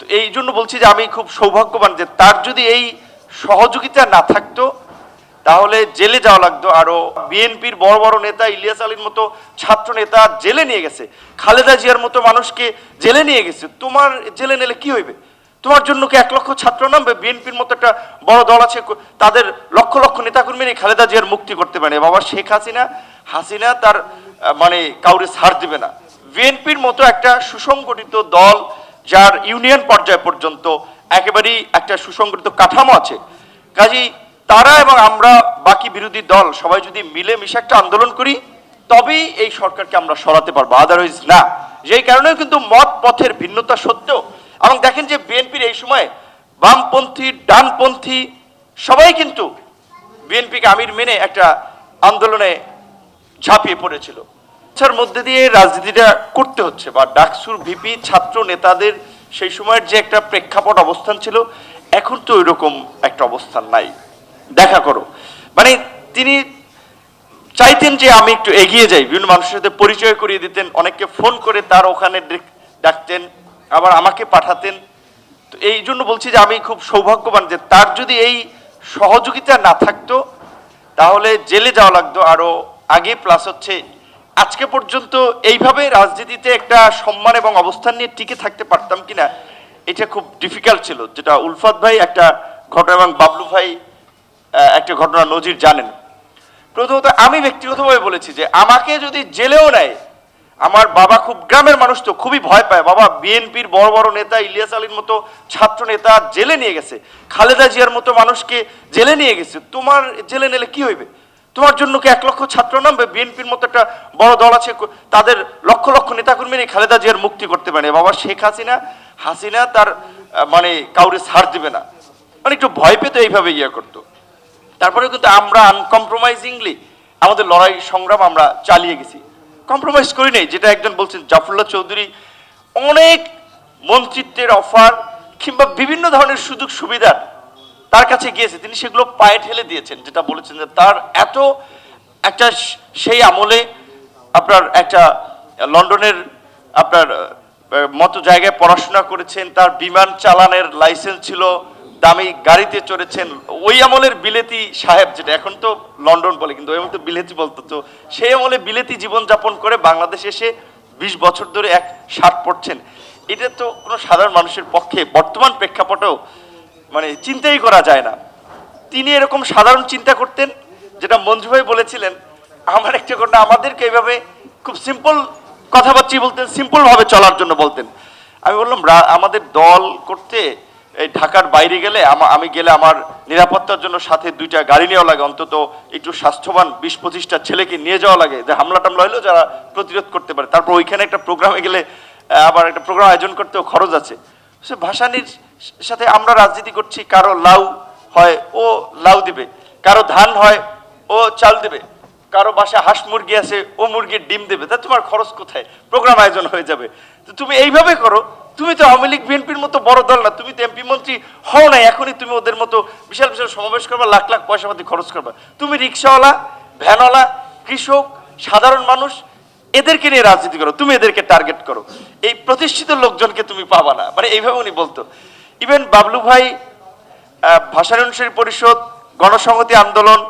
তো এই জন্য বলছি যে আমি খুব সৌভাগ্যবান যে তার যদি এই সহযোগিতা না থাকতো, তাহলে জেলে যাওয়া লাগতো। আরও বিএনপির বড় বড় নেতা ইলিয়াস আলীর মতো ছাত্র নেতা জেলে নিয়ে গেছে। খালেদা জিয়ার মতো মানুষকে জেলে নিয়ে গেছে। তোমার জেলে নিলে কি হইবে? তোমার জন্য কি এক লক্ষ ছাত্র নামবে? বিএনপির মতো একটা বড় দল আছে তাদের লক্ষ লক্ষ নেতাকর্মীর এই খালেদা জিয়ার মুক্তি করতে পারে। বাবা শেখ হাসিনা হাসিনা তার মানে কাউরে ছাড় দিবে না। বিএনপির মতো একটা সুসংগঠিত দল যার ইউনিয়ন পর্যায় পর্যন্ত একেবারেই একটা সুসংগঠিত কাঠামো আছে। কাজেই তারা এবং আমরা বাকি বিরোধী দল সবাই যদি মিলে মিশে একটা আন্দোলন করি, তবেই এই সরকারকে আমরা সরাতে পারব। আদারওয়াইজ না। যেই কারণে কিন্তু মত পথের ভিন্নতা সত্ত্বেও এবং দেখেন যে বিএনপির এই সময় বামপন্থী, ডানপন্থী সবাই কিন্তু বিএনপিকে আমির মেনে একটা আন্দোলনে ঝাঁপিয়ে পড়েছিল। তার মধ্যে দিয়ে রাজনীতিটা করতে হচ্ছে। বা ডাকসুর ভিপি ছাত্র নেতাদের সেই সময়ের যে একটা প্রেক্ষাপট অবস্থান ছিল, এখন তো ওইরকম একটা অবস্থান নাই। দেখা করো। মানে তিনি চাইতেন যে আমি একটু এগিয়ে যাই। বিভিন্ন মানুষের সাথে পরিচয় করিয়ে দিতেন, অনেককে ফোন করে তার ওখানে ডেক- ডাকতেন, আবার আমাকে পাঠাতেন। তো এই জন্য বলছি যে আমি খুব সৌভাগ্যবান যে তার যদি এই সহযোগিতা না থাকতো, তাহলে জেলে যাওয়া লাগতো আরও আগে প্লাস হচ্ছে আজকে পর্যন্ত এইভাবে রাজনীতিতে একটা সম্মান এবং অবস্থান নিয়ে টিকে থাকতে পারতাম কিনা, এটা খুব ডিফিকাল্ট ছিল। যেটা উলফাত ভাই একটা ঘটনা এবং বাবলু ভাই একটা ঘটনা নজির জানেন। প্রথমত আমি ব্যক্তিগতভাবে বলেছি যে আমাকে যদি জেলেও নেয়, আমার বাবা খুব গ্রামের মানুষ তো, খুবই ভয় পায়। বাবা বিএনপির বড় বড় নেতা, ইলিয়াস আলীর মতো ছাত্র নেতা জেলে নিয়ে গেছে। খালেদা জিয়ার মতো মানুষকে জেলে নিয়ে গেছে। তোমার জেলে নিলে কি হইবে? তোমার জন্য কি এক লক্ষ ছাত্র নামবে? বিএনপির মতো একটা বড় দল আছে তাদের লক্ষ লক্ষ নেতাকর্মীর এই খালেদা জিয়ার মুক্তি করতে পারে। বাবা শেখ হাসিনা হাসিনা তার মানে কাউরে ছাড় দিবে না। মানে একটু ভয় পেতে এইভাবে ইয়ে করতো। তারপরে কিন্তু আমরা আনকম্প্রোমাইজিংলি আমাদের লড়াই সংগ্রাম আমরা চালিয়ে গেছি। কম্প্রোমাইজ করি নাই, যেটা একজন বলছেন জাফরুল্লাহ চৌধুরী। অনেক মন্ত্রিত্বের অফার কিংবা বিভিন্ন ধরনের সুযোগ সুবিধার তার কাছে গিয়েছে। তিনি সেগুলো পায়ে ঠেলে দিয়েছেন, যেটা বলেছেন যে তার এত একটা সেই আমলে আপনার একটা লন্ডনের আপনার মতো জায়গায় পড়াশোনা করেছেন, তার বিমান চালানের লাইসেন্স ছিল, দামি গাড়িতে চড়েছেন। ওই আমলের বিলেতি সাহেব যেটা, এখন তো লন্ডন বলে, কিন্তু ওই তো বিলেতি বলতো, তো সেই আমলে বিলেতি জীবনযাপন করে বাংলাদেশে এসে বিশ বছর ধরে এক শার্ট পড়ছেন। এটা তো কোনো সাধারণ মানুষের পক্ষে, বর্তমান প্রেক্ষাপটেও মানে চিন্তাই করা যায় না। তিনি এরকম সাধারণ চিন্তা করতেন, যেটা মঞ্জু ভাই বলেছিলেন, আমার একটা ঘটনা, আমাদেরকে এইভাবে খুব সিম্পল কথাবার্তা বলতেন সিম্পল ভাবে চলার জন্য বলতেন। আমি বললাম আমাদের দল করতে, এই ঢাকার বাইরে গেলে আমি গেলে আমার নিরাপত্তার জন্য সাথে দুইটা গাড়ি নেওয়া লাগে, অন্তত একটু স্বাস্থ্যবান বিশ পঁচিশটা ছেলেকে নিয়ে যাওয়া লাগে। যে হামলা টামলা হলেও যারা প্রতিরোধ করতে পারে, তারপর ওইখানে একটা প্রোগ্রামে গেলে আবার একটা প্রোগ্রাম আয়োজন করতেও খরচ আছে। সে ভাসানির সাথে আমরা রাজনীতি করছি, কারও লাউ হয়, ও লাউ দিবে। কারও ধান হয়, ও চাল দিবে। কারও বাসায় হাঁস মুরগি আছে, ও মুরগির ডিম দেবে। তা তোমার খরচ কোথায়? প্রোগ্রাম আয়োজন হয়ে যাবে। তো তুমি এইভাবে করো, তুমি তো আওয়ামী লীগ, বিএনপির মতো বড় দল না, তুমি তো এমপি মন্ত্রী হও না এখনই তুমি ওদের মতো বিশাল বিশাল সমাবেশ করবা, লাখ লাখ পয়সা পাতি খরচ করবা। তুমি রিক্সাওয়ালা, ভ্যানওয়ালা, কৃষক, সাধারণ মানুষ এদেরকে নিয়ে রাজনীতি করো তুমি এদেরকে টার্গেট করো। এই প্রতিষ্ঠিত লোকজনকে তুমি পাবা না। মানে এইভাবে উনি বলতো। ইভেন বাবলু ভাই আহ, ভাষা অনুসারী পরিষদ গণসংহতি আন্দোলন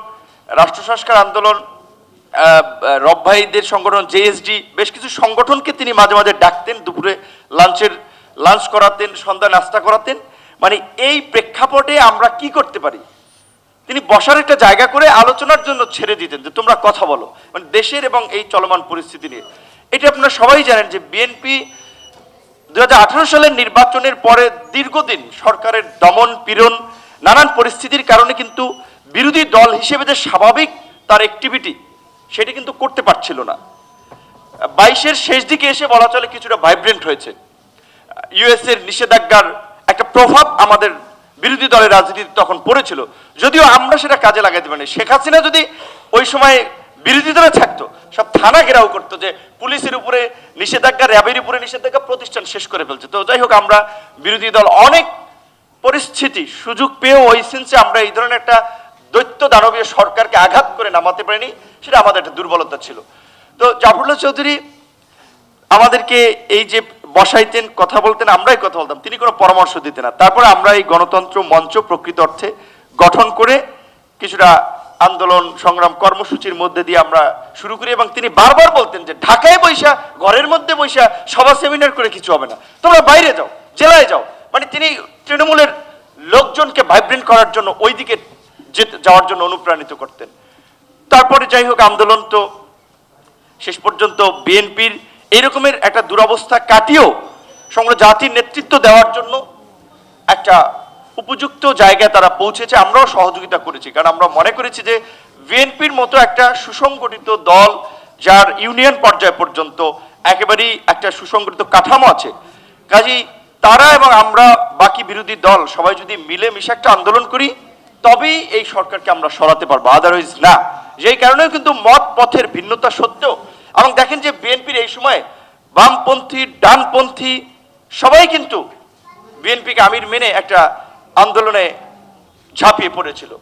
রাষ্ট্র সংস্কার আন্দোলন ভাইদের সংগঠন জেএসডি বেশ কিছু সংগঠনকে তিনি মাঝে মাঝে ডাকতেন দুপুরে লাঞ্চের লাঞ্চ করাতেন সন্ধ্যা নাস্তা করাতেন। মানে এই প্রেক্ষাপটে আমরা কি করতে পারি? তিনি বসার একটা জায়গা করে আলোচনার জন্য ছেড়ে দিতেন যে তোমরা কথা বলো। মানে দেশের এবং এই চলমান পরিস্থিতি নিয়ে। এটা আপনারা সবাই জানেন যে বিএনপি দু হাজার আঠারো সালের নির্বাচনের পরে দীর্ঘদিন সরকারের দমন পীড়ন, নানান পরিস্থিতির কারণে কিন্তু বিরোধী দল হিসেবে যে স্বাভাবিক তার অ্যাক্টিভিটি সেটা কিন্তু করতে পারছিল না। বাইশের শেষ দিকে এসে বলা চলে কিছুটা ভাইব্রেন্ট হয়েছে। ইউএস এর নিষেধাজ্ঞার একটা প্রভাব আমাদের বিরোধী দলের রাজনীতি তখন পড়েছিল। যদিও আমরা সেটা কাজে লাগাইতে পারিনি। শেখ হাসিনা যদি ওই সময় বিরোধী দলে থাকতো, সব থানা ঘেরাও করতো যে পুলিশের উপরে নিষেধাজ্ঞা, র্যাবের উপরে নিষেধাজ্ঞা প্রতিষ্ঠান শেষ করে ফেলছে। তো যাই হোক, আমরা বিরোধী দল অনেক পরিস্থিতি, সুযোগ পেয়েও ওই সেন্সে আমরা এই ধরনের একটা দৈত্য দানবীয় সরকারকে আঘাত করে নামাতে পারিনি, সেটা আমাদের একটা দুর্বলতা ছিল। তো জাফরুল্লাহ চৌধুরী আমাদেরকে এই যে বসাইতেন, কথা বলতেন, আমরাই কথা বলতাম। তিনি কোনো পরামর্শ দিতেন না। তারপরে আমরা এই গণতন্ত্র মঞ্চ প্রকৃত অর্থে গঠন করে কিছুটা আন্দোলন সংগ্রাম কর্মসূচির মধ্যে দিয়ে আমরা শুরু করি এবং তিনি বারবার বলতেন যে ঢাকায় বৈশা, ঘরের মধ্যে বৈশা, সভা সেমিনার করে কিছু হবে না। তোমরা বাইরে যাও, জেলায় যাও। মানে তিনি তৃণমূলের লোকজনকে ভাইব্রেন্ট করার জন্য ওই দিকে যেতে, যাওয়ার জন্য অনুপ্রাণিত করতেন। তারপরে যাই হোক, আন্দোলন তো শেষ পর্যন্ত বিএনপির এরকমের একটা দুরবস্থা কাটিয়েও সমগ্র জাতির নেতৃত্ব দেওয়ার জন্য একটা উপযুক্ত জায়গায় তারা পৌঁছেছে। আমরাও সহযোগিতা করেছি। কারণ আমরা মনে করেছি যে বিএনপির মতো একটা সুসংগঠিত দল যার ইউনিয়ন পর্যায় পর্যন্ত একেবারেই একটা সুসংগঠিত কাঠামো আছে। কাজেই তারা এবং আমরা বাকি বিরোধী দল সবাই যদি মিলে মিশে একটা আন্দোলন করি, তবেই এই সরকারকে আমরা সরাতে পারব। আদারওয়াইজ না। যেই কারণেও কিন্তু মত পথের ভিন্নতা সত্ত্বেও এবং দেখেন যে বিএনপির এই সময় বামপন্থী, ডানপন্থী সবাই কিন্তু বিএনপিকে আমির মেনে একটা আন্দোলনে ঝাঁপিয়ে পড়েছিল।